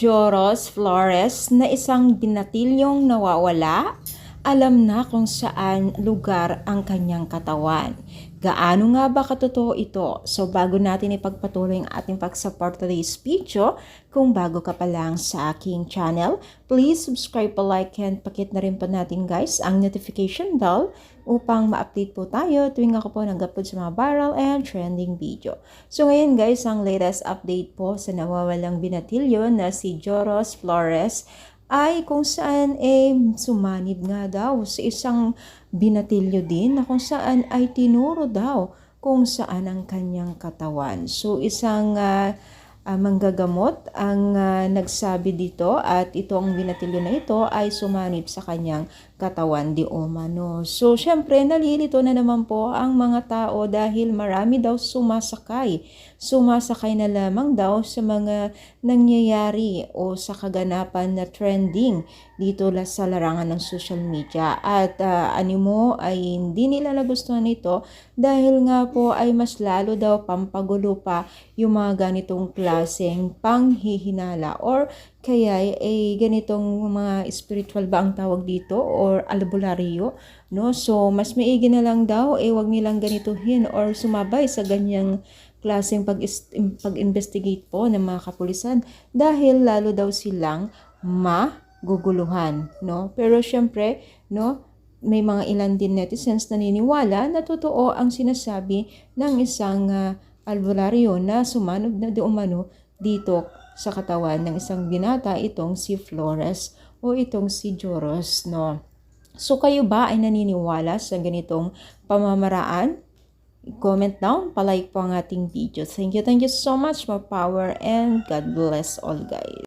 Joros Flores na isang binatilyong nawawala, alam na kung saan lugar ang kanyang katawan. Gaano nga ba katotoo ito? So bago natin ipagpatuloy ang ating pag-support today's video, kung bago ka pa lang sa aking channel, please subscribe pa like and pakit na rin po natin guys ang notification bell upang ma-update po tayo tuwing ako po nag-upload sa mga viral and trending video. So ngayon guys, ang latest update po sa nawawalang binatilyo na si Joros Flores ay kung saan eh sumanib nga daw sa isang binatilyo din na kung saan ay tinuro daw kung saan ang kanyang katawan. So isang ah, ah, manggagamot ang ah, nagsabi dito at ito ang binatilyo na ito ay sumanib sa kanyang katawan di umano. So syempre nalilito na naman po ang mga tao dahil marami daw sumasakay. Sumasakay na lamang daw sa mga nangyayari o sa kaganapan na trending dito sa larangan ng social media. At ah, animo ay hindi nila nagustuhan ito dahil nga po ay mas lalo daw pampagulo pa yung mga ganitong klaseng panghihinala or kaya ay ganitong mga spiritual ba ang tawag dito or albularyo no? So mas maigi na lang daw eh wag nilang ganituhin or sumabay sa ganyang klaseng pag pag-investigate po ng mga kapulisan dahil lalo daw silang maguguluhan no? Pero syempre no may mga ilan din netizens naniniwala na totoo ang sinasabi ng isang uh, albularyo na sumanod na di umano dito sa katawan ng isang binata itong si Flores o itong si Joros, no? So kayo ba ay naniniwala sa ganitong pamamaraan? Comment down, palike po ang ating video. Thank you, thank you so much, more power, and God bless all guys.